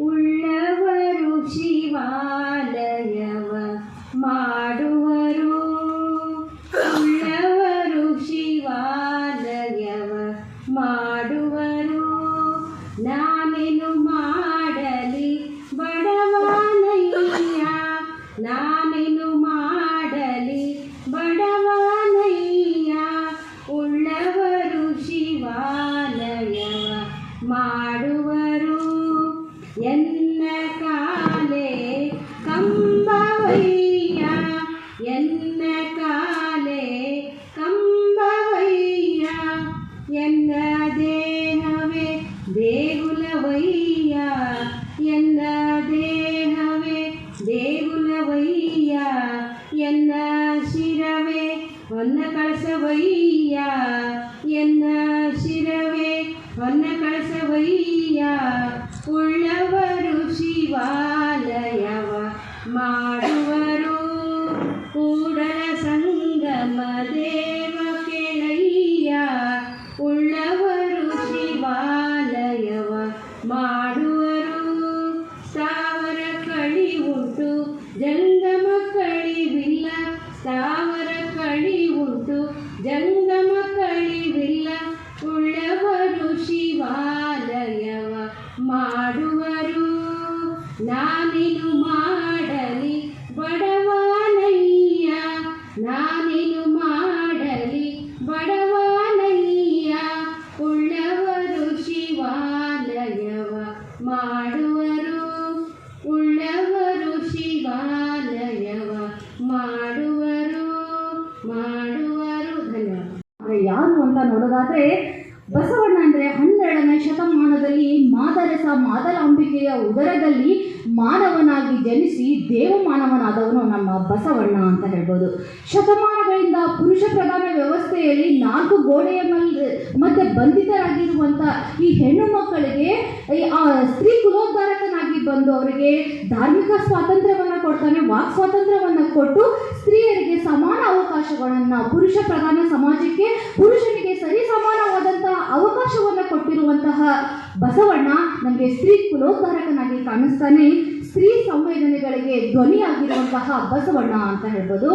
ಉಳ್ಳವರು ಶಿವಾಲಯವ ಮಾಡುವರು ಯಾರು ಅಂತ ನೋಡೋದಾದರೆ, ಬಸವಣ್ಣ ಅಂದರೆ ಹನ್ನೆರಡನೇ ಶತಮಾನದಲ್ಲಿ ಮಾದರಸ ಮಾದಲಾಂಬಿಕೆಯ ಉದರದಲ್ಲಿ ಮಾನವನಾಗಿ ಜನಿಸಿ ದೇವಮಾನವನಾದವನು ನಮ್ಮ ಬಸವಣ್ಣ ಅಂತ ಹೇಳ್ಬೋದು. ಶತಮಾನಗಳಿಂದ ಪುರುಷ ಪ್ರಧಾನ ವ್ಯವಸ್ಥೆಯಲ್ಲಿ ನಾಲ್ಕು ಗೋಡೆಯ ಮೇಲೆ ಮತ್ತೆ ಬಂಧಿತರಾಗಿರುವಂಥ ಈ ಹೆಣ್ಣು ಮಕ್ಕಳಿಗೆ ಆ ಸ್ತ್ರೀ ಕುಲೋದ್ಧಾರಕನಾಗಿ ಬಂದು ಅವರಿಗೆ ಧಾರ್ಮಿಕ ಸ್ವಾತಂತ್ರ್ಯವನ್ನು ಕೊಡ್ತಾನೆ, ವಾಕ್ ಸ್ವಾತಂತ್ರ್ಯವನ್ನು ಕೊಟ್ಟು ಸ್ತ್ರೀಯರಿಗೆ ಸಮಾನ ಅವಕಾಶಗಳನ್ನು, ಪುರುಷ ಪ್ರಧಾನ ಸಮಾಜಕ್ಕೆ ಪುರುಷನಿಗೆ ಸರಿ ಸಮಾನವಾದಂತಹ ಅವಕಾಶವನ್ನು ಕೊಟ್ಟಿರುವಂತಹ ಬಸವಣ್ಣ ನಮಗೆ ಸ್ತ್ರೀ ಕುಲೋದ್ಧಾರಕನಾಗಿ ಕಾಣಿಸ್ತಾನೆ. ಸ್ತ್ರೀ ಸಂವೇದನೆಗಳಿಗೆ ಧ್ವನಿಯಾಗಿರುವಂತಹ ಬಸವಣ್ಣ ಅಂತ ಹೇಳ್ಬೋದು.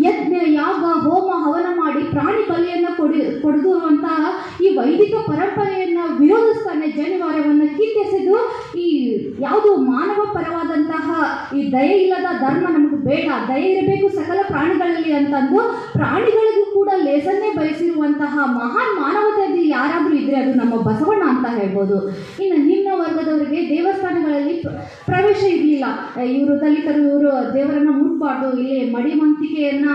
ಯಜ್ಞ, ಯಾಗ, ಹೋಮ, ಹವನ ಮಾಡಿ ಪ್ರಾಣಿ ಬಲಿಯನ್ನು ಕೊಡಿ, ಕೊಡಿದಿರುವಂತಹ ಈ ವೈದಿಕ ಪರಂಪರೆಯನ್ನು ವಿರೋಧಿಸ್ತಾನೆ ಜನಿವಾರವನ್ನು ಕಿತ್ತೆಸೆದು ಈ ಯಾವುದು ಮಾನವ ಪರವಾದಂತಹ ಈ ದಯೆ ಇಲ್ಲದ ಧರ್ಮ ನಮಗೆ ಬೇಡ. ದಯೆ ಇರಬೇಕು ಸಕಲ ಪ್ರಾಣಿಗಳಲ್ಲಿ ಅಂತಂದು ಪ್ರಾಣಿಗಳಿಗೂ ಕೂಡ ಲೇಸನ್ನೇ ಬಯಸಿರುವಂತಹ ಮಹಾನ್ ಮಾನವತೆಯಲ್ಲಿ ಯಾರಾದರೂ ಇದ್ರೆ ಅದು ನಮ್ಮ ಬಸವಣ್ಣ ಅಂತ ಹೇಳ್ಬೋದು. ಇನ್ನು ನಿಮ್ಮ ವರ್ಗದವರಿಗೆ ದೇವಸ್ಥಾನಗಳಲ್ಲಿ ಪ್ರವೇಶ ಇರಲಿಲ್ಲ. ಇವರು ದಲಿತರು, ಇವರು ದೇವರನ್ನ ಮುಟ್ಬಾರ್ದು. ಇಲ್ಲಿ ಮಡಿವಂತಿಕೆಯನ್ನ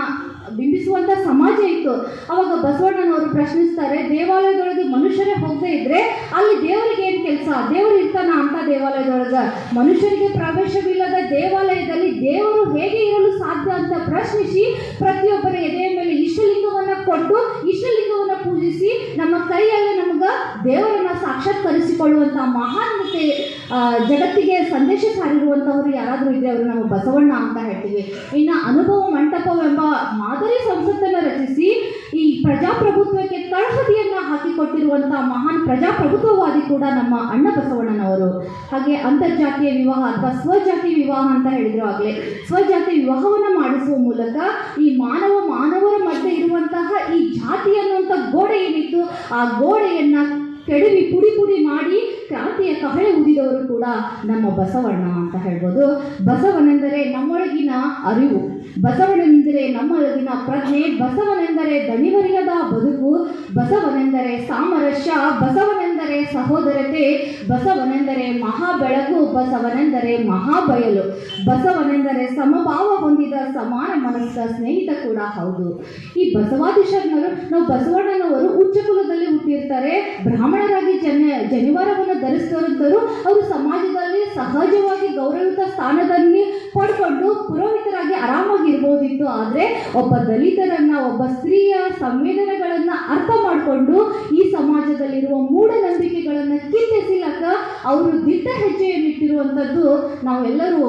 ಬಿಂಬಿಸುವಂತ ಸಮಾಜ ಇತ್ತು. ಅವಾಗ ಬಸವಣ್ಣನವರು ಪ್ರಶ್ನಿಸ್ತಾರೆ, ದೇವಾಲಯದೊಳಗೆ ಮನುಷ್ಯರೇ ಹೋಗದೇ ಇದ್ರೆ ಅಲ್ಲಿ ದೇವರಿಗೆ ಏನು ಕೆಲಸ? ದೇವರು ಇರ್ತಾನ ಅಂತ ದೇವಾಲಯದೊಳಗೆ. ಮನುಷ್ಯರಿಗೆ ಪ್ರವೇಶವಿಲ್ಲದ ದೇವಾಲಯದಲ್ಲಿ ದೇವರು ಹೇಗೆ ಇರಲು ಸಾಧ್ಯ ಅಂತ ಪ್ರಶ್ನಿಸಿ ಪ್ರತಿಯೊಬ್ಬರ ಎದೆಯ ಮೇಲೆ ಇಷ್ಟಲಿಂಗವನ್ನ ಕೊಟ್ಟು ಇಷ್ಟಲಿಂಗವನ್ನ ಪೂಜಿಸಿ ನಮ್ಮ ಕೈಯಲ್ಲೇ ನಮಗ ದೇವರನ್ನ ಸಾಕ್ಷಾತ್ಕರಿಸಿಕೊಳ್ಳುವಂತ ಮಹಾನ್ಮತೆ ಆ, ಜಗತ್ತಿಗೆ ಸಂದೇಶ ಸಾರಿರುವಂಥವ್ರು ಯಾರಾದರೂ ಇದ್ರೆ ಅವರು ನಾವು ಬಸವಣ್ಣ ಅಂತ ಹೇಳ್ತೀವಿ. ಇನ್ನು ಅನುಭವ ಮಂಟಪವೆಂಬ ಮಾದರಿ ಸಂಸತ್ತನ್ನು ರಚಿಸಿ ಈ ಪ್ರಜಾಪ್ರಭುತ್ವಕ್ಕೆ ತಳಹದಿಯನ್ನ ಹಾಕಿಕೊಟ್ಟಿರುವಂತಹ ಮಹಾನ್ ಪ್ರಜಾಪ್ರಭುತ್ವವಾದಿ ಕೂಡ ನಮ್ಮ ಅಣ್ಣ ಬಸವಣ್ಣನವರು ಹಾಗೆ ಅಂತರ್ಜಾತಿಯ ವಿವಾಹ ಅಥವಾ ಸ್ವಜಾತಿ ವಿವಾಹ ಅಂತ ಹೇಳಿದ್ರು ಆಗಲೇ. ಸ್ವಜಾತಿ ವಿವಾಹವನ್ನ ಮಾಡಿಸುವ ಮೂಲಕ ಈ ಮಾನವ ಮಾನವರ ಮಧ್ಯೆ ಇರುವಂತಹ ಈ ಜಾತಿ ಅನ್ನುವಂಥ ಗೋಡೆ ಏನಿತ್ತು, ಆ ಗೋಡೆಯನ್ನ ಕೆಡವಿ ಪುಡಿ ಪುಡಿ ಮಾಡಿ ಕ್ರಾಂತಿಯ ಕಹಳೆ ಉದಿದವರು ಕೂಡ ನಮ್ಮ ಬಸವಣ್ಣ ಅಂತ ಹೇಳ್ಬೋದು. ಬಸವನೆಂದರೆ ನಮ್ಮೊಳಗಿನ ಅರಿವು. ಬಸವನೆಂದರೆ ನಮ್ಮೊಳಗಿನ ಪ್ರಜ್ಞೆ, ಬಸವನೆಂದರೆ ದಣಿವರಿಯದ ಬದುಕು, ಬಸವನೆಂದರೆ ಸಾಮರಸ್ಯ, ಬಸವನೆಂದರೆ ಸಹೋದರತೆ, ಬಸವನೆಂದರೆ ಮಹಾ ಬೆಳಕು ಬಸವನೆಂದರೆ ಮಹಾಬಯಲು, ಬಸವನೆಂದರೆ ಸಮಭಾವ ಹೊಂದಿದ ಸಮಾನ ಮನಸ್ಸ ಸ್ನೇಹಿತ ಕೂಡ ಹೌದು. ಈ ಬಸವಾದಿ ಶರಣರು ನಾವು ಬಸವಣ್ಣನವರು ಉಚ್ಚ ಕುಲದಲ್ಲಿ ಹುಟ್ಟಿರ್ತಾರೆ. ಬ್ರಾಹ್ಮಣರಾಗಿ ಜನ ಜನಿವಾರವನ್ನು ಧರಿಸಿದಂತರು ಅವರು ಸಮಾಜದಲ್ಲಿ ಸಹಜವಾಗಿ ಗೌರವಿತ ಸ್ಥಾನದಲ್ಲಿ ಪಡ್ಕೊಂಡು ಪುರೋಹಿತರಾಗಿ ಆರಾಮಾಗಿ ಇರ್ಬೋದಿತ್ತು ಆದರೆ ಒಬ್ಬ ದಲಿತರನ್ನ, ಒಬ್ಬ ಸ್ತ್ರೀಯ ಸಂವೇದನೆಗಳನ್ನ ಅರ್ಥ ಮಾಡಿಕೊಂಡು ಈ ಸಮಾಜದಲ್ಲಿರುವ ಮೂಢನಂಬಿಕೆಗಳನ್ನ ಕಿತ್ತೆಸಿಲಕ ಅವರು ದಿಟ್ಟ ಹೆಜ್ಜೆಯನ್ನು ಇಟ್ಟಿರುವಂಥದ್ದು ನಾವೆಲ್ಲರೂ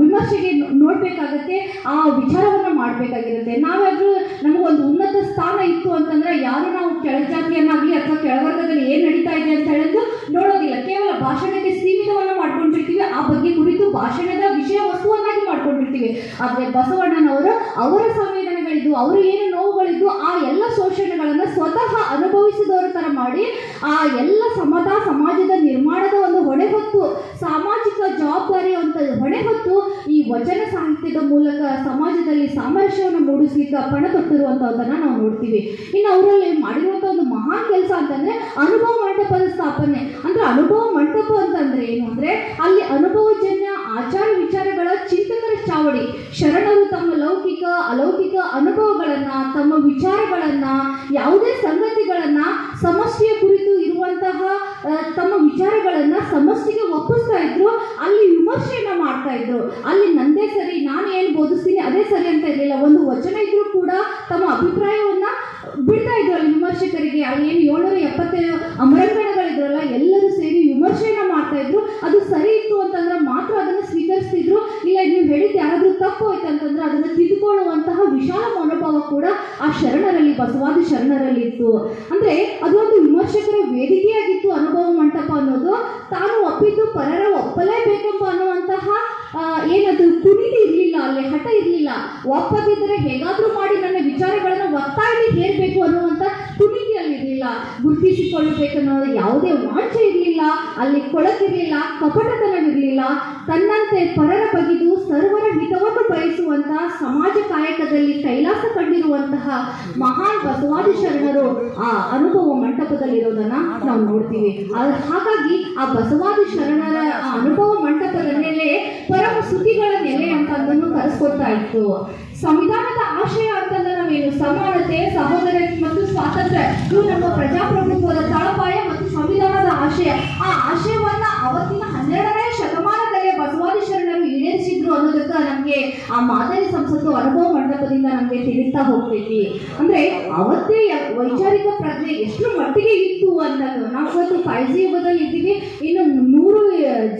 ವಿಮರ್ಶೆಗೆ ನೋಡಬೇಕಾಗತ್ತೆ ನೋಡ್ಬೇಕಾಗತ್ತೆ, ಆ ವಿಚಾರವನ್ನ ಮಾಡಬೇಕಾಗಿರುತ್ತೆ. ನಾವಾದ್ರೂ ನಮಗೊಂದು ಉನ್ನತ ಸ್ಥಾನ ಇತ್ತು ಅಂತಂದ್ರೆ ಯಾರು ನಾವು ಕೆಳಜಾತಿಯನ್ನಾಗ್ಲಿ ಅಥವಾ ಕೆಳವರ್ಗದಲ್ಲಿ ಏನು ನಡೀತಾ ಇದೆ ಅಂತ ಹೇಳೋದು ನೋಡೋದಿಲ್ಲ. ಕೇವಲ ಭಾಷಣಕ್ಕೆ ಸೀಮಿತವನ್ನು ಮಾಡ್ಕೊಂಡಿರ್ತೀವಿ. ಆ ಬಗ್ಗೆ ಕುರಿತು ಭಾಷಣದ ವಿಷಯ ವಸ್ತುವನ್ನಾಗಿ ಮಾಡ್ಕೊಂಡಿರ್ತೀವಿ. ಆದರೆ ಬಸವಣ್ಣನವರು ಅವರ ಸಂವೇದನೆಗಳಿದ್ದು, ಅವರು ಏನು ನೋವುಗಳಿದ್ದು, ಆ ಎಲ್ಲ ಶೋಷಣೆಗಳನ್ನ ಸ್ವತಃ ಅನುಭವಿಸಿದವರ ತರ ಮಾಡಿ, ಆ ಎಲ್ಲ ಸಮತಾ ಸಮಾಜದ ನಿರ್ಮಾಣದ ಒಂದು ಹೊಣೆ ಹೊತ್ತು, ಸಾಮಾಜಿಕ ಜವಾಬ್ದಾರಿ ಅಂತ ಹೊಣೆ ಹೊತ್ತು ಈ ವಚನ ಸಾಹಿತ್ಯದ ಮೂಲಕ ಸಮಾಜದಲ್ಲಿ ಸಾಮರಸ್ಯವನ್ನು ಮೂಡಿಸ್ಲಿಕ್ಕೆ ಪಣ ತೊಟ್ಟಿರುವಂತಹದನ್ನ ನಾವು ನೋಡ್ತೀವಿ. ಇನ್ನು ಅವರಲ್ಲಿ ಮಾಡಿರುವಂತ ಒಂದು ಮಹಾನ್ ಕೆಲಸ ಅಂತಂದ್ರೆ ಅನುಭವ ಮಂಟಪದ ಸ್ಥಾಪನೆ. ಅಂದ್ರೆ ಅನುಭವ ಮಂಟಪ ಅಂತಂದ್ರೆ ಏನು? ಅಂದ್ರೆ ಅಲ್ಲಿ ಅನುಭವಜನ್ಯ ಆಚಾರ ವಿಚಾರಗಳ ಚಿಂತಕರ ಚಾವಡಿ. ಶರಣರು ತಮ್ಮ ಲೌಕಿಕ, ಅಲೌಕಿಕ ಅನುಭವಗಳನ್ನ, ತಮ್ಮ ವಿಚಾರಗಳನ್ನ, ಯಾವುದೇ ಸಂಗತಿಗಳನ್ನ, ಸಮಸ್ಯೆಯ ಕುರಿತು ಇರುವಂತಹ ತಮ್ಮ ವಿಚಾರಗಳನ್ನ ಸಮಸ್ಯೆಗೆ ಒಪ್ಪಿಸ್ತಾ ಇದ್ರು, ಅಲ್ಲಿ ವಿಮರ್ಶೆಯನ್ನ ಮಾಡ್ತಾ ಇದ್ರು. ಅಲ್ಲಿ ನಂದೇ ಸರಿ ನಾನು ಏನು ಬೋಧಿಸ್ತೀನಿ, ಅದೇ ಸರಿ ಅಂತ ಇರಲಿಲ್ಲ. ಒಂದು ವಚನ ಕೂಡ ತಮ್ಮ ಅಭಿಪ್ರಾಯವನ್ನ ಬಿಡ್ತಾ ಇದ್ರು ಅಲ್ಲಿ ವಿಮರ್ಶಕರಿಗೆ ಅಲ್ಲಿ ಏನು ಏಳ್ನೂರ ಎಪ್ಪತ್ತೇಳು ಅಮರಂಗಣಗಳಿದ್ರಲ್ಲ ಎಲ್ಲರೂ ಸೇರಿ ವಿಮರ್ಶೆಯನ್ನ ಮಾಡ್ತಾ ಇದ್ರು ಅದು ಸರಿ ಇತ್ತು ಅಂತಂದ್ರೆ ಮಾತ್ರ ಅದನ್ನ ಸ್ವೀಕರಿಸ್ತಿದ್ರು ಇಲ್ಲ ನೀವು ಹೇಳಿದ್ದು ಯಾರಾದ್ರೂ ತಪ್ಪು ಹೋಯ್ತು ಅಂತಂದ್ರೆ ಅದನ್ನ ತಿದ್ದುಕೊಳ್ಳುವಂತಹ ವಿಶಾಲ ಮನೋಭಾವ ಕೂಡ ಆ ಶರಣರಲ್ಲಿ ಬಸವಾದಿ ಶರಣರಲ್ಲಿ ಇತ್ತು ಅಂದ್ರೆ ಅದೊಂದು ವಿಮರ್ಶಕರ ವೇದಿಕೆಯಾಗಿತ್ತು ಅನುಭವ ಮಂಟಪ ಅನ್ನೋದು ತಾನು ಒಪ್ಪಿದ್ದು ಪರರ ಒಪ್ಪಲೇಬೇಕೆಂಬ ಅನ್ನುವಂತಹ ಆ, ಏನದು ಕುಣಿತಿ ಇರಲಿಲ್ಲ ಅಲ್ಲಿ ಹಠ ಇರಲಿಲ್ಲ ಒಪ್ಪದಿದ್ದರೆ ಹೇಗಾದ್ರೂ ಮಾಡಿ ನನ್ನ ವಿಚಾರಗಳನ್ನು ಒತ್ತಾಯದಲ್ಲಿ ಅನ್ನುವಂತ ಅನ್ನುವಂಥ ಅಲ್ಲಿರಲಿಲ್ಲ ಗುರುತಿಸಿಕೊಳ್ಳಬೇಕನ್ನೋ ಯಾವುದೇ ವಾಂಚೆ ಇರಲಿಲ್ಲ, ಅಲ್ಲಿ ಕೊಳಕಿರಲಿಲ್ಲ, ಕಪಟತನವಿರಲಿಲ್ಲ. ತನ್ನಂತೆ ಪರರ ಬಗೆದು ಸರ್ವರ ಹಿತವನ್ನು ಬಯಸುವಂತಹ ಸಮಾಜ ಕಾಯಕದಲ್ಲಿ ಕೈಲಾಸ ಕಂಡಿರುವಂತಹ ಮಹಾನ್ ಬಸವಾದಿ ಶರಣರು ಆ ಅನುಭವ ಮಂಟಪದಲ್ಲಿರೋದನ್ನ ನಾವು ನೋಡ್ತೀವಿ. ಹಾಗಾಗಿ ಆ ಬಸವಾದಿ ಶರಣರ ಆ ಅನುಭವ ಮಂಟಪದ ಮೇಲೆ ಪರಮ ಸುದ್ದಿಗಳ ನೆಲೆ ಅಂತ ಅದನ್ನು ಕರೆಸ್ಕೊಡ್ತಾ ಇತ್ತು. ಸಂವಿಧಾನದ ಆಶಯ ಅಂತಂದ್ರೆ ನಾವೇನು ಸಮಾನತೆ, ಸಹೋದರ ಮತ್ತು ಸ್ವಾತಂತ್ರ್ಯ. ಇದು ನಮ್ಮ ಪ್ರಜಾಪ್ರಭುತ್ವದ ತಳಪಾಯ ಮತ್ತು ಸಂವಿಧಾನದ ಆಶಯ. ಆ ಆಶಯವನ್ನ ಅವತ್ತಿನ ಹನ್ನೆರಡನೇ ಶತಮಾನದಲ್ಲೇ ಬಸವಾದಿ ಶರಣರು ಈಡೇರಿಸಿದ್ರು ಅನ್ನೋದಕ್ಕೆ ನಮಗೆ ಆ ಮಾದರಿ ಸಂಸತ್ತು ಅನುಭವ ಮಂಟಪದಿಂದ ನಮಗೆ ತಿಳಿತಾ ಹೋಗ್ತೈತಿ. ಅಂದ್ರೆ ಅವತ್ತೇ ವೈಚಾರಿಕ ಪ್ರಜ್ಞೆ ಎಷ್ಟು ಮಟ್ಟಿಗೆ ಇತ್ತು ಅನ್ನೋದು. ನಾವು ಇವತ್ತು ಫೈವ್ ಜಿ ಯುಗದಲ್ಲಿ ಇದ್ದೀವಿ. ಇನ್ನು ನೂರು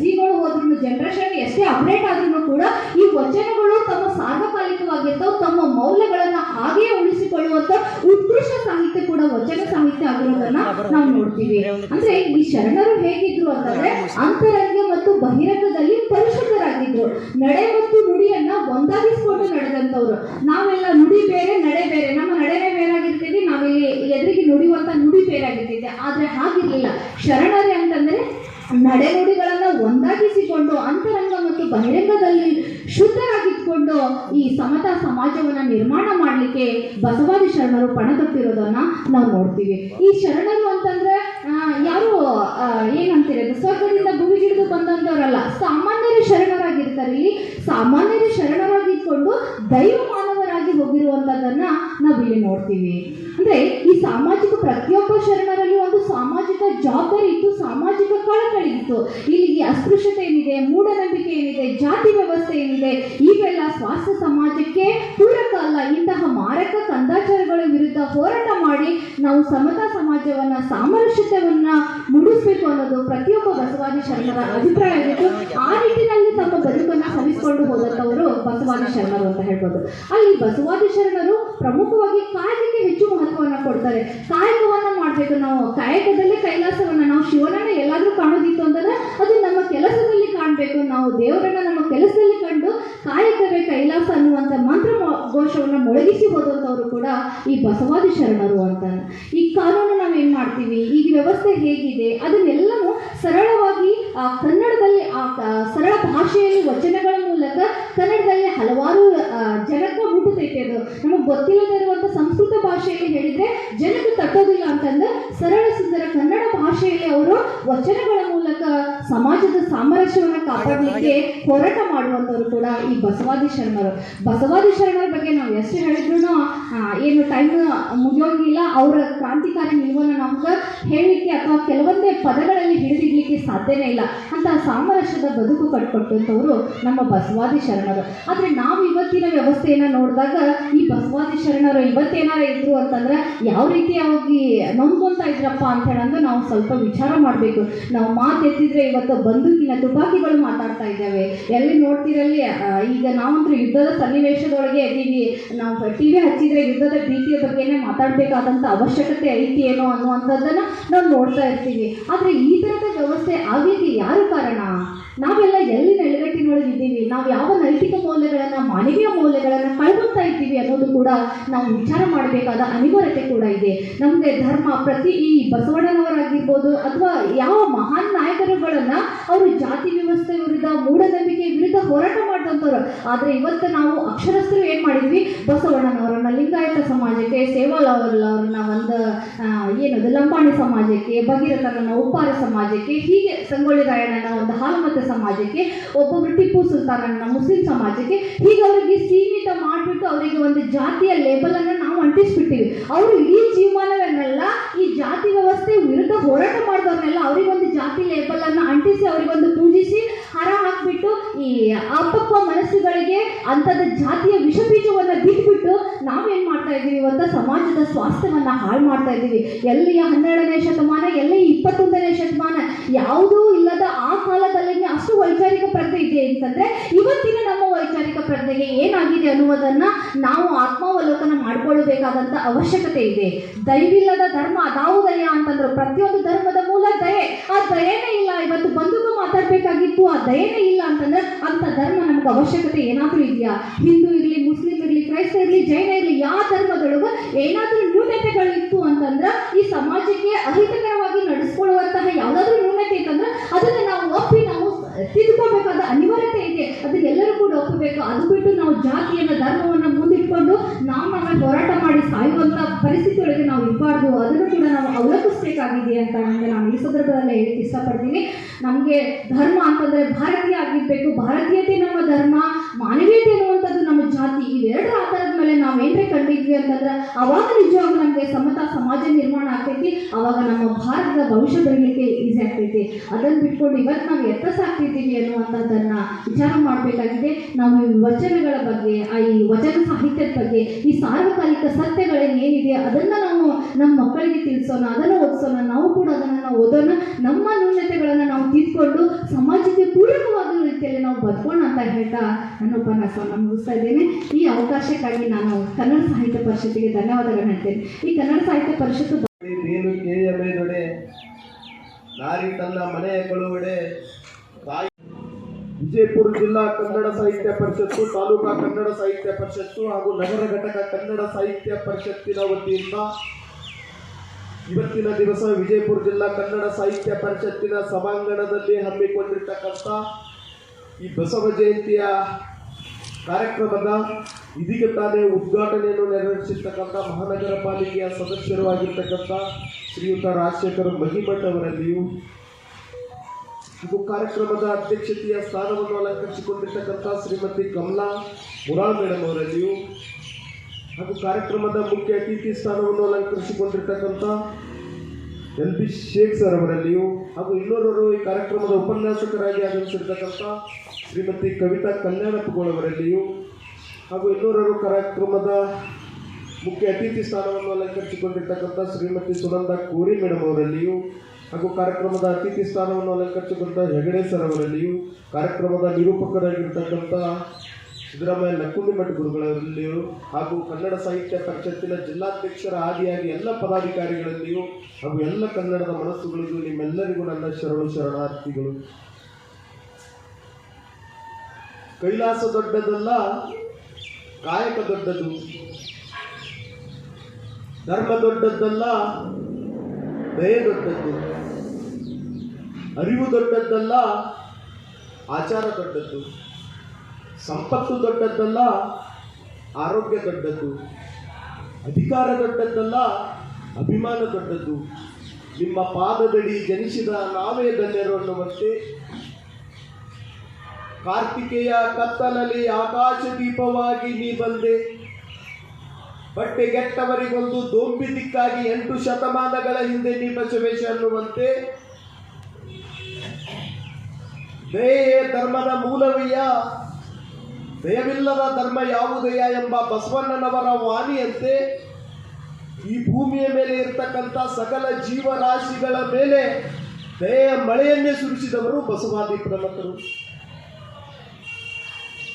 ಜಿಗಳು ಹೋದ್ರೂ ಜನರೇಷನ್ ಎಷ್ಟೇ ಅಪ್ಡೇಟ್ ಆದ್ರೂ ಕೂಡ ಈ ವಚನಗಳು ತಮ್ಮ ಸಾರ್ವಕಾಲಿಕವಾಗಿರ್ತಾವ ತಮ್ಮ ಮೌಲ್ಯಗಳನ್ನ ಹಾಗೆಯೇ ಉಳಿಸಿಕೊಳ್ಳುವಂತ ಉತ್ಕೃಷ್ಟ ಸಾಹಿತ್ಯ ಕೂಡ ವಚನ ಸಾಹಿತ್ಯ ಆಗಿರೋದನ್ನ ನಾವು ನೋಡ್ತೀವಿ. ಅಂದ್ರೆ ಈ ಶರಣರು ಹೇಗಿದ್ರು ಅಂತಂದ್ರೆ ಅಂತರಂಗ ಮತ್ತು ಬಹಿರಂಗದಲ್ಲಿ ಪರಿಶುದ್ಧರಾಗಿದ್ರು. ನಡೆ ಮತ್ತು ನುಡಿಯನ್ನ ಒಂದಾಗಿಸ್ಕೊಂಡು ನಡೆದಂತವ್ರು ನಾವೆಲ್ಲ ನುಡಿ ಬೇರೆ ನಡೆ ಬೇರೆ. ನಮ್ಮ ನಡೆನೇ ಬೇರಾಗಿರ್ತೀವಿ ನಾವಿಲ್ಲಿ ಎದುರಿಗೆ ನುಡಿಯುವಂತ ನುಡಿ ಬೇರಾಗಿರ್ತೈತೆ ಆದ್ರೆ ಹಾಗಿರ್ಲಿಲ್ಲ. ಶರಣರೇ ಅಂತಂದ್ರೆ ನಡೆನುಡಿಗಳನ್ನ ಒಂದಾಗಿಸಿಕೊಂಡು ಅಂತರಂಗ ಮತ್ತು ಬಹಿರಂಗದಲ್ಲಿ ಶುದ್ಧರಾಗಿದ್ಕೊಂಡು ಈ ಸಮತಾ ಸಮಾಜವನ್ನ ನಿರ್ಮಾಣ ಮಾಡಲಿಕ್ಕೆ ಬಸವಾದಿ ಶರಣರು ಪಣ ನಾವು ನೋಡ್ತೀವಿ. ಈ ಶರಣರು ಅಂತಂದ್ರೆ ಯಾರು ಏನಂತೀರ ಸ್ವರ್ಗದಿಂದ ಭೂಮಿಗಿಳಿದು ಬಂದಂತವರಲ್ಲ ಸಾಮಾನ್ಯರು ಶರಣರಾಗಿರ್ತಾರೆ. ಇಲ್ಲಿ ಸಾಮಾನ್ಯರು ಶರಣರಾಗಿದ್ಕೊಂಡು ದೈವ ಮಾನವರಾಗಿ ಹೋಗಿರುವಂತದನ್ನ ನಾವು ಇಲ್ಲಿ ನೋಡ್ತೀವಿ. ಅಂದ್ರೆ ಈ ಸಾಮಾಜಿಕ ಪ್ರತಿಯೊಬ್ಬ ಶರಣರಲ್ಲಿ ಒಂದು ಸಾಮಾಜಿಕ ಜವಾಬ್ದಾರಿ ಇತ್ತು, ಸಾಮಾಜಿಕ ಕಳಕಳಿ ಇತ್ತು ಇಲ್ಲಿ ಈ ಅಸ್ಪೃಶ್ಯತೆ ಏನಿದೆ, ಮೂಢನಂಬಿಕೆ ಏನಿದೆ, ಜಾತಿ ವ್ಯವಸ್ಥೆ ಏನಿದೆ, ಇವೆಲ್ಲ ಸ್ವಾಸ್ಥ್ಯ ಸಮಾಜಕ್ಕೆ ಪೂರಕ ಅಲ್ಲ, ಇಂತಹ ಮಾರಕ ಕಂದಾಚಾರಗಳ ವಿರುದ್ಧ ಹೋರಾಟ ಮಾಡಿ ನಾವು ಸಮತಾ ಸಮಾಜವನ್ನ ಸಾಮರಸ್ಯತೆಯನ್ನ ಮೂಡಿಸ್ಬೇಕು ಅನ್ನೋದು ಪ್ರತಿಯೊಬ್ಬ ಬಸವಾದಿ ಶರಣರ ಅಭಿಪ್ರಾಯ ಆಗಿತ್ತು. ಆ ನಿಟ್ಟಿನಲ್ಲಿ ತಮ್ಮ ಬದುಕನ್ನ ಸವಿಸ್ಕೊಂಡು ಹೋದಂಥವರು ಬಸವಾದಿ ಶರಣರು ಅಂತ ಹೇಳ್ಬೋದು. ಅಲ್ಲಿ ಬಸವಾದಿ ಶರಣರು ಪ್ರಮುಖವಾಗಿ ಕಾಯಕಕ್ಕೆ ಹೆಚ್ಚು ಮಹತ್ವವನ್ನ ಕೊಡ್ತಾರೆ. ಕಾಯಕವನ್ನ ಮಾಡ್ಬೇಕು ನಾವು. ಕಾಯಕದಲ್ಲೇ ಕೈಲಾಸವನ್ನ ನಾವು ಶಿವನನ್ನ ಎಲ್ಲಾದರೂ ಕಾಣೋದಿತ್ತು ಅಂತಂದ್ರೆ ಅದು ನಮ್ಮ ಕೆಲಸದಲ್ಲಿ ಕಾಣಬೇಕು. ನಾವು ದೇವರನ್ನ ನಮ್ಮ ಕೆಲಸದಲ್ಲಿ ಕಂಡು ಕಾಯಕವೇ ಕೈಲಾಸ ಅನ್ನುವಂಥ ಮಂತ್ರ ಘೋಷವನ್ನು ಮೊಳಗಿಸಿ ಹೋದಂಥವ್ರು ಕೂಡ ಈ ಬಸವಾದಿ ಶರಣರು ಅಂತ ಈ ಕಾನೂನು ನಾವೇನ್ ಮಾಡ್ತೀವಿ? ಈ ವ್ಯವಸ್ಥೆ ಹೇಗಿದೆ? ಆ ಕನ್ನಡದಲ್ಲಿ ಆ ಸರಳ ಭಾಷೆಯಲ್ಲಿ ವಚನಗಳ ಮೂಲಕ ಕನ್ನಡದಲ್ಲಿ ಹಲವಾರು ಜನಕ ಜನಕ್ಕೆ ಮುಟ್ಟುತ್ತೈತೆ ಅದು. ನಮಗೆ ಗೊತ್ತಿಲ್ಲದೆ ಇರುವಂಥ ಸಂಸ್ಕೃತ ಭಾಷೆಯಲ್ಲಿ ಹೇಳಿದ್ರೆ ಜನಕ್ಕೆ ತಟ್ಟೋದಿಲ್ಲ ಅಂತಂದು ಸರಳ ಸುಂದರ ಕನ್ನಡ ಭಾಷೆಯಲ್ಲಿ ಅವರು ವಚನಗಳ ಮೂಲಕ ಸಮಾಜದ ಸಾಮರಸ್ಯವನ್ನು ಕಾಪಾಡಲಿಕ್ಕೆ ಹೋರಾಟ ಮಾಡುವಂಥವ್ರು ಕೂಡ ಈ ಬಸವಾದಿ ಶರಣರು. ಬಸವಾದಿ ಶರಣರ ಬಗ್ಗೆ ನಾವು ಎಷ್ಟು ಹೇಳಿದ್ರು ಏನು ಟೈಮ್ ಮುಗಿಯೋಂಗಿಲ್ಲ. ಅವರ ಕ್ರಾಂತಿಕಾರಿ ನಿಲುವನ್ನು ನಮ್ಗೆ ಹೇಳಲಿಕ್ಕೆ ಅಥವಾ ಕೆಲವೊಂದೇ ಪದಗಳಲ್ಲಿ ಹಿಡಿದಿಡ್ಲಿಕ್ಕೆ ಸಾಧ್ಯನೇ ಇಲ್ಲ. ಅಂತ ಸಾಮರಸ್ಯದ ಬದುಕು ಕಟ್ಕೊಟ್ಟಂಥವ್ರು ನಮ್ಮ ಬಸವಾದಿ ಶರಣರು. ಆದರೆ ನಾವು ಇವತ್ತಿನ ವ್ಯವಸ್ಥೆಯನ್ನು ನೋಡಿದಾಗ ಈ ಬಸವಾದಿ ಶರಣರು ಇವತ್ತೇನಾರ ಇದ್ರು ಅಂತಂದ್ರೆ ಯಾವ ರೀತಿಯಾಗಿ ನಂಬ್ಕೊಂತ ಇದ್ರಪ್ಪ ಅಂತ ಹೇಳಂದ್ರೆ ನಾವು ಸ್ವಲ್ಪ ವಿಚಾರ ಮಾಡಬೇಕು. ನಾವು ಮಾತು ಎತ್ತಿದ್ರೆ ಇವತ್ತು ಬಂದೂಕಿನ ತುಪಾಕಿಗಳು ಮಾತಾಡ್ತಾ ಇದ್ದಾವೆ. ಎಲ್ಲಿ ನೋಡ್ತಿರಲ್ಲಿ ಈಗ ನಾವಂತೂ ಯುದ್ಧದ ಸನ್ನಿವೇಶದೊಳಗೆ ಇದ್ದೀವಿ ನಾವು ಟಿ ವಿ ಹಚ್ಚಿದ್ರೆ ಯುದ್ಧದ ಭೀತಿಯ ಬಗ್ಗೆನೇ ಮಾತಾಡಬೇಕಾದಂಥ ಅವಶ್ಯಕತೆ ಐತಿ ಏನೋ ಅನ್ನುವಂಥದ್ದನ್ನು ನಾವು ನೋಡ್ತಾ ಇರ್ತೀವಿ. ಆದರೆ ಈ ಥರದ ವ್ಯವಸ್ಥೆ ಆಗಲಿಕ್ಕೆ ಯಾರು ಕಾರಣ? ನಾವೆಲ್ಲ ಎಲ್ಲಿ ನೆಲೆಗಟ್ಟಿನೊಳಗೆ ಇದ್ದೀವಿ ನಾವು ಯಾವ ನೈತಿಕ ಮೌಲ್ಯಗಳನ್ನು, ಮಾನವೀಯ ಮೌಲ್ಯಗಳನ್ನು ಕಳ್ಕೊಳ್ತಾ ಇದ್ದೀವಿ ಅನ್ನೋದು ಕೂಡ ನಾವು ವಿಚಾರ ಮಾಡಬೇಕಾದ ಅನಿವಾರ್ಯತೆ ಕೂಡ ಇದೆ. ನಮಗೆ ಧರ್ಮ ಪ್ರತಿ ಈ ಬಸವಣ್ಣನವರಾಗಿರ್ಬೋದು ಅಥವಾ ಯಾವ ಮಹಾನ್ ನಾಯಕರುಗಳನ್ನು ಅವರು ಜಾತಿ ವ್ಯವಸ್ಥೆ ವಿರುದ್ಧ ಮೂಢನಂಬಿಕೆ ವಿರುದ್ಧ ಹೋರಾಟ ಮಾಡಿದಂಥವ್ರು. ಆದರೆ ಇವತ್ತು ನಾವು ಅಕ್ಷರಸ್ಥರು ಏನು ಮಾಡಿದ್ವಿ? ಬಸವಣ್ಣನವರನ್ನ, ಲಿಂಗಾಯತ ಸಮಾಜಕ್ಕೆ ಸೇವಾಲಾವರನ್ನ ಒಂದು ಏನದು, ಲಂಬಾಣಿ ಸಮಾಜಕ್ಕೆ ಭಗೀರಥನನ್ನ ಉಪ್ಪಾರ ಸಮಾಜಕ್ಕೆ, ಹೀಗೆ ಸಂಗೊಳ್ಳಿ ರಾಯಣ್ಣನ ಒಂದು ಹಾಲುಮತ ಸಮಾಜಕ್ಕೆ ಒಬ್ಬೊಬ್ಬರು ಟಿಪ್ಪು ಸುಲ್ತಾನನ್ನ ಮುಸ್ಲಿಂ ಸಮಾಜಕ್ಕೆ, ಹೀಗೆ ಅವರಿಗೆ ಸೀಮಿತ ಮಾಡಿಬಿಟ್ಟು ಅವರಿಗೆ ಒಂದು ಜಾತಿಯ ಲೇಬಲ್ ಅನ್ನು ನಾವು ಅಂಟಿಸ್ಬಿಟ್ಟಿವಿ. ಅವರು ಇಡೀ ಜೀವಮಾನವನ್ನೆಲ್ಲ ಈ ಜಾತಿ ವ್ಯವಸ್ಥೆ ವಿರುದ್ಧ ಹೋರಾಟ ಮಾಡಿದವ್ರನ್ನೆಲ್ಲ ಅವರಿಗೊಂದು ಜಾತಿ ಲೇಬಲ್ ಅನ್ನು ಅಂಟಿಸಿ ಅವರಿಗೊಂದು ಪೂಜಿಸಿ ಹರ ಹಾಕ್ಬಿಟ್ಟು ಈ ಅಪಕ್ವ ಮನಸ್ಸುಗಳಿಗೆ ಅಂಥದ್ದ ಜಾತಿಯ ವಿಷ ಬೀಜವನ್ನು ಬಿಟ್ಬಿಟ್ಟು ನಾವೇನ್ ಮಾಡ್ತಾ ಇದ್ದೀವಿ ಅಂತ ಸಮಾಜದ ಸ್ವಾಸ್ಥ್ಯವನ್ನ ಹಾಳು ಮಾಡ್ತಾ ಇದ್ದೀವಿ. ಎಲ್ಲಿಯ ಹನ್ನೆರಡನೇ ಶತಮಾನ? ಎಲ್ಲಿ ಇಪ್ಪತ್ತೊಂದನೇ ಶತಮಾನ? ಯಾವುದೂ ಇಲ್ಲದ ಆ ಕಾಲದಲ್ಲಿ ಅಷ್ಟು ವೈಚಾರಿಕ ಪ್ರಜ್ಞೆ ಇದೆ ಅಂತಂದ್ರೆ, ಇವತ್ತಿನ ನಮ್ಮ ವೈಚಾರಿಕ ಪ್ರಜ್ಞೆಗೆ ಏನಾಗಿದೆ ಅನ್ನುವುದನ್ನ ನಾವು ಆತ್ಮಾವಲೋಕನ ಮಾಡಿಕೊಳ್ಳಬೇಕಾದಂತ ಅವಶ್ಯಕತೆ ಇದೆ. ದಯವಿಲ್ಲದ ಧರ್ಮ ಅದಾವುದಯ ಅಂತಂದ್ರು. ಪ್ರತಿಯೊಂದು ಧರ್ಮದ ಮೂಲ ದಯೆ. ಆ ದಯೇನೇ ಇಲ್ಲ. ಇವತ್ತು ಬಂಧುಗೂ ಮಾತಾಡ್ಬೇಕಾಗಿತ್ತು. ಆ ದಯೆನೇ ಇಲ್ಲ ಅಂತಂದ್ರೆ ಅಂತ ಧರ್ಮ ನಮ್ಗೆ ಅವಶ್ಯಕತೆ ಏನಾದರೂ ಇದೆಯಾ? ಹಿಂದೂ ಇರಲಿ, ಮುಸ್ಲಿಂ ಇರಲಿ, ಕ್ರೈಸ್ತ ಇರಲಿ, ಜೈನ ಇರಲಿ, ಯಾವ ಧರ್ಮಗಳಿಗೂ ಏನಾದ್ರೂ ನ್ಯೂನತೆಗಳಿತ್ತು ಅಂತಂದ್ರೆ ಈ ಸಮಾಜಕ್ಕೆ ಅಹಿತಕರವಾಗಿ ನಡೆಸ್ಕೊಳ್ಳುವಂತಹ ಯಾವುದಾದ್ರೂ ನ್ಯೂನತೆ ಇತ್ತಂದ್ರೆ ಅದನ್ನ ನಾವು ಒಪ್ಪಿ ನಾವು ತಿದ್ಕೋಬೇಕಾದ ಅನಿವಾರ್ಯತೆ ಇದೆ. ಅದನ್ನೆಲ್ಲರೂ ಕೂಡ ಒಪ್ಪಬೇಕು. ಅದು ಬಿಟ್ಟು ನಾವು ಜಾತಿಯನ್ನ, ಧರ್ಮವನ್ನ ಮುಂದಿಟ್ಕೊಂಡು ನಾವು ನಾವೇ ಹೋರಾಟ ಮಾಡಿ ಸಾಯುವಂತ ಪರಿಸ್ಥಿತಿಯೊಳಗೆ ನಾವು ಇರಬಾರ್ದು. ಅದನ್ನು ಕೂಡ ನಾವು ಅವಲಂಬಿಸಬೇಕಾಗಿದೆ ಅಂತ ನಮಗೆ ನಾನು ಈ ಸಂದರ್ಭದಲ್ಲಿ ಹೇಳಕ್ಕೆ ಇಷ್ಟಪಡ್ತೀನಿ. ನಮಗೆ ಧರ್ಮ ಅಂತಂದ್ರೆ ಭಾರತೀಯ ಆಗಿರ್ಬೇಕು. ಭಾರತೀಯತೆ ನಮ್ಮ ಧರ್ಮ, ಮಾನವೀಯತೆ ಅನ್ನುವಂಥದ್ದು ನಮ್ಮ ಜಾತಿ. ಇವೆರಡರ ಆಧಾರದ ಮೇಲೆ ನಾವು ಏನ್ರೆ ಕಂಡಿದ್ವಿ ಅಂತಂದ್ರೆ ಅವಾಗ ನಿಜವಾಗ್ಲೂ ನಮಗೆ ಸಮತಾ ಸಮಾಜ ನಿರ್ಮಾಣ ಆಗ್ತೈತಿ. ಅವಾಗ ನಮ್ಮ ಭಾರತದ ಭವಿಷ್ಯ ಬರಲಿಕ್ಕೆ ಈಸಿ ಆಗ್ತೈತಿ. ಅದನ್ನು ಬಿಟ್ಕೊಂಡು ಇವತ್ತು ನಾವು ಎತ್ತ ಸಾಕ್ತಿದ್ದೀವಿ ಅನ್ನುವಂಥದ್ದನ್ನ ವಿಚಾರ ಮಾಡಬೇಕಾಗಿದೆ. ನಾವು ಈ ವಚನಗಳ ಬಗ್ಗೆ, ಆ ಈ ವಚನ ಸಾಹಿತ್ಯದ ಬಗ್ಗೆ, ಈ ಸಾರ್ವಕಾಲಿಕ ಸತ್ಯಗಳೇನಿದೆ ಅದನ್ನ ನಾವು ನಮ್ಮ ಮಕ್ಕಳಿಗೆ ತಿಳಿಸೋಣ. ಓದಿಸೋಣ ನಾವು ಕೂಡ ಅದನ್ನು ಓದೋಣ, ನಮ್ಮ ನ್ಯೂನತೆಗಳನ್ನು ನಾವು ತಿದ್ಕೊಂಡು ಸಮಾಜಕ್ಕೆ ಪೂರಕವಾದ ರೀತಿಯಲ್ಲಿ ನಾವು ಬದುಕೋಣ ಅಂತ ಹೇಳ್ತಾ ನನ್ನ ಉಪನ್ಯಾಸವನ್ನು ಮುಗಿಸ್ತಾ ಇದ್ದೇನೆ. ಈ ಅವಕಾಶಕ್ಕಾಗಿ ನಾನು ಕನ್ನಡ ಸಾಹಿತ್ಯ ಪರಿಷತ್ತಿಗೆ ಧನ್ಯವಾದಗಳನ್ನು ಹೇಳ್ತೇನೆ. ಈ ಕನ್ನಡ ಸಾಹಿತ್ಯ ಪರಿಷತ್ತು ನಾರಿ ತನ್ನ ಮನೆಯ ಕಳುವಡೆ, ತಾಯಿ ವಿಜಯಪುರ ಜಿಲ್ಲಾ ಕನ್ನಡ ಸಾಹಿತ್ಯ ಪರಿಷತ್ತು, ತಾಲೂಕಾ ಕನ್ನಡ ಸಾಹಿತ್ಯ ಪರಿಷತ್ತು ಹಾಗೂ ನಗರ ಘಟಕ ಕನ್ನಡ ಸಾಹಿತ್ಯ ಪರಿಷತ್ತಿನ ವತಿಯಿಂದ ಇವತ್ತಿನ ದಿವಸ ವಿಜಯಪುರ ಜಿಲ್ಲಾ ಕನ್ನಡ ಸಾಹಿತ್ಯ ಪರಿಷತ್ತಿನ ಸಭಾಂಗಣದಲ್ಲಿ ಹಮ್ಮಿಕೊಂಡಿರ್ತಕ್ಕಂಥ ಈ ಬಸವ ಜಯಂತಿಯ ಕಾರ್ಯಕ್ರಮದ ಇದೀಗ ತಾನೇ ಉದ್ಘಾಟನೆಯನ್ನು ನೆರವೇರಿಸಿರ್ತಕ್ಕಂಥ ಮಹಾನಗರ ಪಾಲಿಕೆಯ ಸದಸ್ಯರು ಆಗಿರ್ತಕ್ಕಂಥ ಶ್ರೀಯುತ ರಾಜಶೇಖರ್ ಮಹಿಮಠ್ ಅವರಲ್ಲಿಯೂ ಇದು ಕಾರ್ಯಕ್ರಮದ ಅಧ್ಯಕ್ಷತೆಯ ಸ್ಥಾನವನ್ನು ಅಲಂಕರಿಸಿಕೊಂಡಿರ್ತಕ್ಕಂಥ ಶ್ರೀಮತಿ ಕಮಲಾ ಮುರಾ ಮೇಡಮ್ ಅವರಲ್ಲಿಯೂ ಹಾಗೂ ಕಾರ್ಯಕ್ರಮದ ಮುಖ್ಯ ಅತಿಥಿ ಸ್ಥಾನವನ್ನು ಅಲಂಕರಿಸಿಕೊಂಡಿರ್ತಕ್ಕಂಥ ಎಲ್ ಪಿ ಶೇಖ್ ಸರ್ ಅವರಲ್ಲಿಯೂ ಹಾಗೂ ಇನ್ನೂರವರು ಈ ಕಾರ್ಯಕ್ರಮದ ಉಪನ್ಯಾಸಕರಾಗಿ ಆಗಮಿಸಿರ್ತಕ್ಕಂಥ ಶ್ರೀಮತಿ ಕವಿತಾ ಕಲ್ಯಾಣಪ್ಪಗಳವರಲ್ಲಿಯೂ ಹಾಗೂ ಇನ್ನೋರವರು ಕಾರ್ಯಕ್ರಮದ ಮುಖ್ಯ ಅತಿಥಿ ಸ್ಥಾನವನ್ನು ಅಲಂಕರಿಸಿಕೊಂಡಿರ್ತಕ್ಕಂಥ ಶ್ರೀಮತಿ ಸುನಂದ ಕೋರಿ ಮೇಡಮ್ ಅವರಲ್ಲಿಯೂ ಹಾಗೂ ಕಾರ್ಯಕ್ರಮದ ಅತಿಥಿ ಸ್ಥಾನವನ್ನು ಅಲಂಕರಿಸಿಕೊಂಡ ಹೆಗಡೆ ಸರ್ ಅವರಲ್ಲಿಯೂ ಕಾರ್ಯಕ್ರಮದ ನಿರೂಪಕರಾಗಿರ್ತಕ್ಕಂಥ ಸಿದ್ದರಾಮಯ್ಯ ನಕ್ಕುಂಡಿಮಠ ಗುರುಗಳಲ್ಲಿಯೂ ಹಾಗೂ ಕನ್ನಡ ಸಾಹಿತ್ಯ ಪರಿಷತ್ತಿನ ಜಿಲ್ಲಾಧ್ಯಕ್ಷರ ಆದಿಯಾಗಿ ಎಲ್ಲ ಪದಾಧಿಕಾರಿಗಳಲ್ಲಿಯೂ ಹಾಗೂ ಎಲ್ಲ ಕನ್ನಡದ ಮನಸ್ಸುಗಳಿಗೂ ನಿಮ್ಮೆಲ್ಲರಿಗೂ ನನ್ನ ಶರಣು ಶರಣಾರ್ಥಿಗಳು. ಕೈಲಾಸ ದೊಡ್ಡದಲ್ಲ, ಕಾಯಕ ದೊಡ್ಡದು. ಧರ್ಮ ದೊಡ್ಡದ್ದಲ್ಲ, ದಯೆ ದೊಡ್ಡದ್ದು. ಅರಿವು ದೊಡ್ಡದ್ದಲ್ಲ, ಆಚಾರ ದೊಡ್ಡದ್ದು. ಸಂಪತ್ತು ದೊಡ್ಡದ್ದಲ್ಲ, ಆರೋಗ್ಯ ದೊಡ್ಡದ್ದು, ಅಧಿಕಾರ ದೊಡ್ಡದ್ದಲ್ಲ, ಅಭಿಮಾನ ದೊಡ್ಡದ್ದು. ನಿಮ್ಮ ಪಾದದಡಿ ಜನಿಸಿದ ನಾವೇ ಧನ್ಯರು ಅನ್ನುವಂತೆ ಕಾರ್ತಿಕೆಯ ಕತ್ತಲಲ್ಲಿ ಆಕಾಶ ದೀಪವಾಗಿ ನೀ ಬಂದೆ. ಬಟ್ಟೆಗೆಟ್ಟವರಿಗೊಂದು ದೋಂಬಿ ದಿಕ್ಕಾಗಿ ಎಂಟು ಶತಮಾನಗಳ ಹಿಂದೆ ನೀ ಬಸವೇಶ ಅನ್ನುವಂತೆ. ಧರ್ಮದ ಮೂಲವಯ್ಯ ದಯವಿಲ್ಲದ ಧರ್ಮ ಯಾವುದಯ ಎಂಬ ಬಸವಣ್ಣನವರ ವಾಣಿಯಂತೆ ಈ ಭೂಮಿಯ ಮೇಲೆ ಇರತಕ್ಕಂಥ ಸಕಲ ಜೀವರಾಶಿಗಳ ಮೇಲೆ ದಯೆಯ ಮಳೆಯನ್ನೇ ಸುರಿಸಿದವರು ಬಸವಾದಿ ಪ್ರಮುಖರು.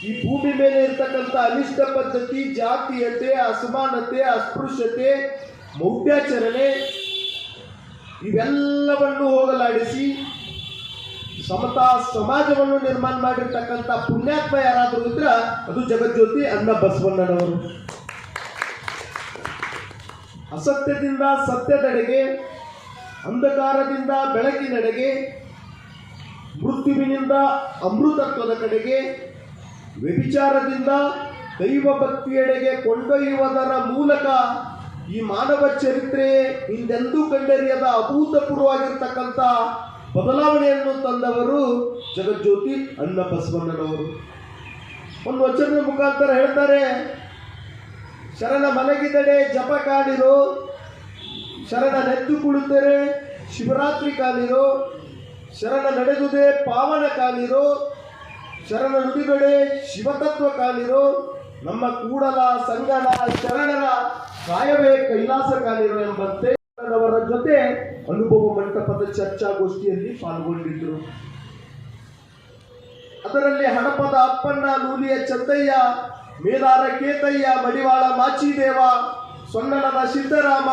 ಈ ಭೂಮಿ ಮೇಲೆ ಇರತಕ್ಕಂಥ ಅನಿಷ್ಟ ಪದ್ಧತಿ, ಜಾತೀಯತೆ, ಅಸಮಾನತೆ, ಅಸ್ಪೃಶ್ಯತೆ, ಮೌಢ್ಯಾಚರಣೆ, ಇವೆಲ್ಲವನ್ನು ಹೋಗಲಾಡಿಸಿ ಸಮತಾ ಸಮಾಜವನ್ನು ನಿರ್ಮಾಣ ಮಾಡಿರ್ತಕ್ಕಂಥ ಪುಣ್ಯಾತ್ಮ ಯಾರಾದರೂ ಇದ್ರೆ ಅದು ಜಗಜ್ಯೋತಿ ಅನ್ನ ಬಸವಣ್ಣನವರು. ಅಸತ್ಯದಿಂದ ಸತ್ಯದೆಡೆಗೆ, ಅಂಧಕಾರದಿಂದ ಬೆಳಕಿನೆಡೆಗೆ, ಮೃತ್ಯುವಿನಿಂದ ಅಮೃತತ್ವದ ಕಡೆಗೆ, ವ್ಯಭಿಚಾರದಿಂದ ದೈವ ಭಕ್ತಿಯೆಡೆಗೆ ಕೊಂಡೊಯ್ಯುವುದರ ಮೂಲಕ ಈ ಮಾನವ ಚರಿತ್ರೆ ಹಿಂದೆಂದೂ ಕಂಡರಿಯದ ಅಭೂತಪೂರ್ವವಾಗಿರ್ತಕ್ಕಂಥ ಬದಲಾವಣೆಯನ್ನು ತಂದವರು ಜಗಜ್ಯೋತಿ ಅನ್ನ ಬಸವಣ್ಣನವರು ಒಂದು ವಚನದ ಮುಖಾಂತರ ಹೇಳ್ತಾರೆ, ಶರಣ ಮಲಗಿದಡೆ ಜಪ ಕಾಣಿರೋ, ಶರಣ ನೆದ್ದು ಕುಳಿತರೆ ಶಿವರಾತ್ರಿ ಕಾಲಿರೋ ಶರಣ ನಡೆದುದೇ ಪಾವನ ಕಾಲಿರೋ ಶರಣ ನುಡಿಗಡೆ ಶಿವತತ್ವ ಕಾಲಿರೋ ನಮ್ಮ ಕೂಡಲ ಸಂಗಡ ಶರಣರ ಕಾಯವೇ ಕೈಲಾಸ ಕಾಲಿರೋ ಎಂಬಂತೆ ಅವರ ಜೊತೆ ಅನುಭವ ಮಂಟಪದ ಚರ್ಚಾಗೋಷ್ಠಿಯಲ್ಲಿ ಪಾಲ್ಗೊಂಡಿದ್ದರು. ಅದರಲ್ಲಿ ಹಣಪದ ಅಪ್ಪಣ್ಣ ನೂಲಿಯ ಚಂದಯ್ಯ, ಮೇಲಾರ ಕೇತಯ್ಯ, ಮಡಿವಾಳ ಮಾಚಿದೇವ ಸೊನ್ನಡದ ಸಿದ್ದರಾಮ,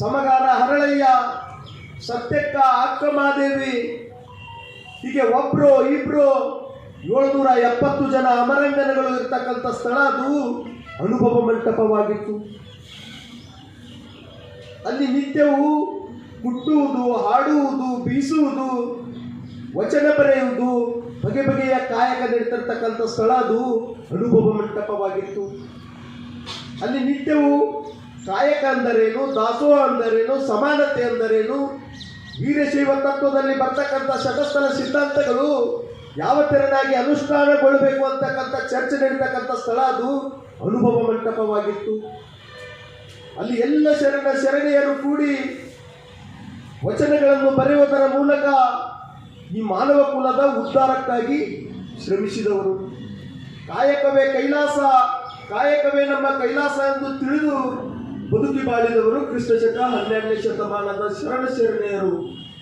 ಸಮಗಾರ ಹರಳಯ್ಯ, ಸತ್ಯಕ್ಕ ಅಕ್ಕಮಾದೇವಿ, ಹೀಗೆ ಒಬ್ರು ಇಬ್ರು ಏಳ್ನೂರ ಎಪ್ಪತ್ತು ಜನ ಅಮರಂಗನಗಳು ಇರ್ತಕ್ಕಂಥ ಸ್ಥಳ ಅದು ಅನುಭವ ಮಂಟಪವಾಗಿತ್ತು. ಅಲ್ಲಿ ನಿತ್ಯವೂ ಹುಟ್ಟುವುದು ಹಾಡುವುದು, ಬೀಸುವುದು, ವಚನ ಬರೆಯುವುದು, ಬಗೆ ಬಗೆಯ ಕಾಯಕ ನಡೀತಿರ್ತಕ್ಕಂಥ ಸ್ಥಳ ಅದು ಅನುಭವ ಮಂಟಪವಾಗಿತ್ತು. ಅಲ್ಲಿ ನಿತ್ಯವೂ ಕಾಯಕ ಅಂದರೇನು, ದಾಸೋಹ ಅಂದರೇನು, ಸಮಾನತೆ ಅಂದರೇನು, ವೀರಶೈವ ತತ್ವದಲ್ಲಿ ಬರ್ತಕ್ಕಂಥ ಶತಸ್ಥಲ ಸಿದ್ಧಾಂತಗಳು ಯಾವ ತೆರನಾಗಿ ಅನುಷ್ಠಾನಗೊಳ್ಳಬೇಕು ಅಂತಕ್ಕಂಥ ಚರ್ಚೆ ನಡೀತಕ್ಕಂಥ ಸ್ಥಳ ಅದು ಅನುಭವ ಮಂಟಪವಾಗಿತ್ತು. ಅಲ್ಲಿ ಎಲ್ಲ ಶರಣ ಶರಣೆಯರು ಕೂಡಿ ವಚನಗಳನ್ನು ಬರೆಯುವುದರ ಮೂಲಕ ಈ ಮಾನವ ಕುಲದ ಉದ್ಧಾರಕ್ಕಾಗಿ ಶ್ರಮಿಸಿದವರು. ಕಾಯಕವೇ ಕೈಲಾಸ, ಕಾಯಕವೇ ನಮ್ಮ ಕೈಲಾಸ ಎಂದು ತಿಳಿದು ಬದುಕಿ ಬಾಳಿದವರು ಕೃಷ್ಣಶಕ ಶಕ ಹನ್ನೆರಡನೇ ಶತಮಾನದ ಶರಣ ಶರಣೆಯರು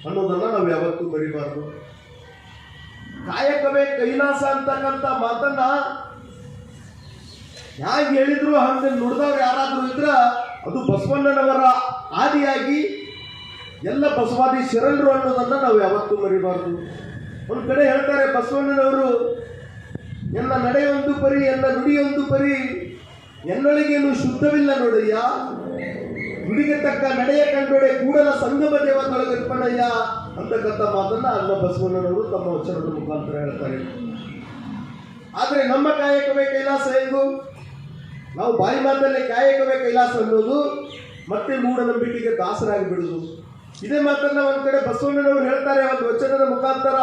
ಅನ್ನೋದನ್ನು ನಾವು ಯಾವತ್ತೂ ಮರಿಬಾರದು. ಕಾಯಕವೇ ಕೈಲಾಸ ಅಂತಕ್ಕಂಥ ಮಾತನ್ನ ಹೇಗೆ ಹೇಳಿದ್ರು, ಹಂಗೆ ನುಡಿದವ್ರು ಯಾರಾದರೂ ಇದ್ರ ಅದು ಬಸವಣ್ಣನವರ ಆದಿಯಾಗಿ ಎಲ್ಲ ಬಸವಾದಿ ಶರಣರು ಅನ್ನೋದನ್ನು ನಾವು ಯಾವತ್ತೂ ಮರಿಬಾರ್ದು. ಒಂದು ಕಡೆ ಹೇಳ್ತಾರೆ, ಬಸವಣ್ಣನವರು, ಎಲ್ಲ ನಡೆಯೊಂದು ಪರಿ, ಎಲ್ಲ ನುಡಿಯೊಂದು ಪರಿ, ಎನ್ನೊಳಗೇನು ಶುದ್ಧವಿಲ್ಲ ನೋಡಯ್ಯ. ನುಡಿಗೆ ತಕ್ಕ ನಡೆಯ ಕಂಡೊಡೆ ಕೂಡಲ ಸಂಗಮ ದೇವತೊಳಗಿರ್ಪಣಯ್ಯ ಅಂತಕ್ಕಂಥ ಮಾತನ್ನ ಅನ್ನ ಬಸವಣ್ಣನವರು ತಮ್ಮ ವಚನದ ಮುಖಾಂತರ ಹೇಳ್ತಾರೆ. ಆದರೆ ನಮ್ಮ ಕಾಯಕವೇ ಕೈಲಾಸ ಎಂದು ನಾವು ಬಾಯಿ ಮಾತಲ್ಲಿ ಕಾಯಕವೇ ಕೈಲಾಸ ಅನ್ನೋದು ಮತ್ತೆ ಮೂಢನಂಬಿಕೆಗೆ ದಾಸರಾಗಿ ಬಿಡುದು ಇದೇ ಮಾತನ್ನ ಒಂದ್ ಕಡೆ ಬಸವಣ್ಣನವರು ಹೇಳ್ತಾರೆ, ಒಂದು ವಚನದ ಮುಖಾಂತರ.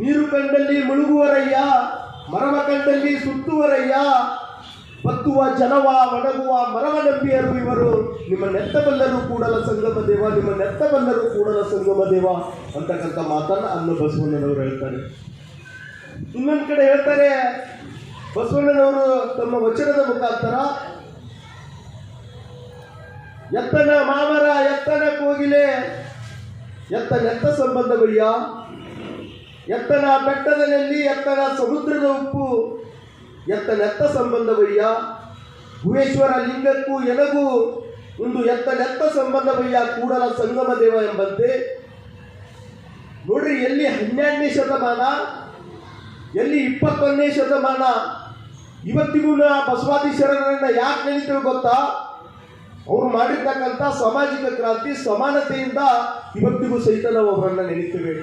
ನೀರು ಕಂಡಲ್ಲಿ ಮುಳುಗುವರಯ್ಯ, ಮರವ ಕಂಡಲ್ಲಿ ಸುತ್ತುವರಯ್ಯ, ಬತ್ತುವ ಜನವ, ಒಣಗುವ ಮರವ ನಂಬಿಯರು ಇವರು. ನಿಮ್ಮ ನೆತ್ತಬಲ್ಲರೂ ಕೂಡಲ ಸಂಗಮ ದೇವ, ನಿಮ್ಮ ನೆತ್ತಬಲ್ಲರೂ ಕೂಡಲ ಸಂಗಮ ದೇವ ಅಂತಕ್ಕಂಥ ಮಾತನ್ನ ಅನ್ನ ಬಸವಣ್ಣನವರು ಹೇಳ್ತಾರೆ. ಇನ್ನೊಂದು ಕಡೆ ಹೇಳ್ತಾರೆ ಬಸವಣ್ಣನವರು ತಮ್ಮ ವಚನದ ಮುಖಾಂತರ ಎತ್ತನ ಮಾಮರ ಎತ್ತನ ಕೋಗಿಲೆ ಎತ್ತ ನೆತ್ತ ಸಂಬಂಧವಯ್ಯ, ಎತ್ತನ ಬೆಟ್ಟದ ನೆಲ್ಲಿ ಎತ್ತನ ಸಮುದ್ರದ ಉಪ್ಪು ಎತ್ತ ನೆತ್ತ ಸಂಬಂಧವಯ್ಯ, ಭುವೇಶ್ವರ ಲಿಂಗಕ್ಕೂ ಎನಗೂ ಒಂದು ಎತ್ತ ನೆತ್ತ ಸಂಬಂಧವಯ್ಯ ಕೂಡಲ ಸಂಗಮ ದೇವ ಎಂಬಂತೆ. ನೋಡ್ರಿ, ಎಲ್ಲಿ ಹನ್ನೆರಡನೇ ಶತಮಾನ, ಎಲ್ಲಿ ಇಪ್ಪತ್ತೊಂದನೇ ಶತಮಾನ ಇವತ್ತಿಗೂ ನಾ ಬಸವಾದಿ ಶರಣರನ್ನ ಯಾಕೆ ನೆನೀತೇವೆ ಗೊತ್ತಾ? ಅವರು ಮಾಡಿರ್ತಕ್ಕಂಥ ಸಾಮಾಜಿಕ ಕ್ರಾಂತಿ ಸಮಾನತೆಯಿಂದ ಇವತ್ತಿಗೂ ಸಹಿತ ನಾವು ಅವರನ್ನ ನೆನೀತೇವೆ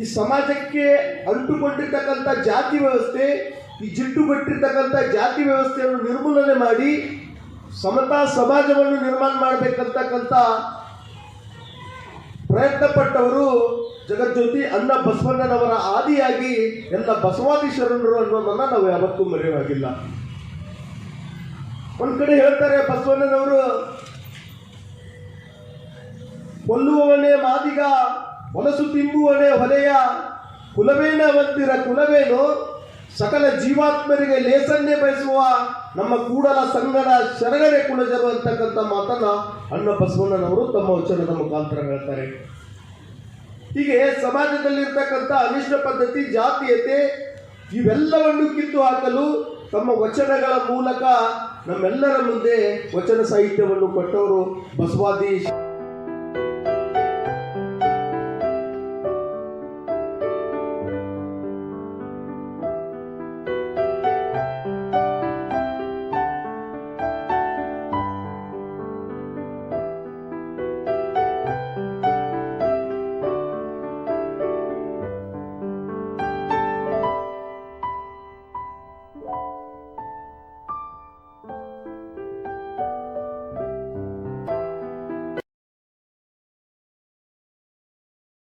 ಈ ಸಮಾಜಕ್ಕೆ ಅಂಟುಕೊಂಡಿರ್ತಕ್ಕಂಥ ಜಾತಿ ವ್ಯವಸ್ಥೆ, ಈ ಜಿಟ್ಟುಗಟ್ಟಿರ್ತಕ್ಕಂಥ ಜಾತಿ ವ್ಯವಸ್ಥೆಯನ್ನು ನಿರ್ಮೂಲನೆ ಮಾಡಿ ಸಮತಾ ಸಮಾಜವನ್ನು ನಿರ್ಮಾಣ ಮಾಡಬೇಕಂತಕ್ಕಂಥ ಪ್ರಯತ್ನ ಪಟ್ಟವರು ಜಗಜ್ಯೋತಿ ಅನ್ನ ಬಸವಣ್ಣನವರ ಆದಿಯಾಗಿ ಎಲ್ಲ ಬಸವಾದಿ ಶರಣರು ಅನ್ನೋದನ್ನ ನಾವು ಯಾವತ್ತೂ ಮರೆಯುವಾಗಿಲ್ಲ. ಒಂದ್ ಕಡೆ ಹೇಳ್ತಾರೆ ಬಸವಣ್ಣನವರು, ಕೊಲ್ಲುವವನೇ ಮಾದಿಗ ಹೊಲಸು ತಿಂಬುವನೇ ಹೊಲೆಯ, ಕುಲವೇನ ಅವಂತಿರ ಕುಲವೇನು? ಸಕಲ ಜೀವಾತ್ಮರಿಗೆ ಲೇಸನ್ನೇ ಬಯಸುವ ನಮ್ಮ ಕೂಡಲ ಸಂಗಡ ಶರಣರೇ ಕುಲಜರು ಅಂತಕ್ಕಂಥ ಮಾತನ್ನ ಅಣ್ಣ ಬಸವಣ್ಣನವರು ತಮ್ಮ ವಚನದ ಮುಖಾಂತರ ಹೇಳ್ತಾರೆ. ಹೀಗೆ ಸಮಾಜದಲ್ಲಿರ್ತಕ್ಕಂಥ ಅನಿಷ್ಟ ಪದ್ಧತಿ, ಜಾತೀಯತೆ, ಇವೆಲ್ಲವನ್ನು ಕಿತ್ತು ಹಾಕಲು ತಮ್ಮ ವಚನಗಳ ಮೂಲಕ ನಮ್ಮೆಲ್ಲರ ಮುಂದೆ ವಚನ ಸಾಹಿತ್ಯವನ್ನು ಕೊಟ್ಟವರು ಬಸವಾದಿ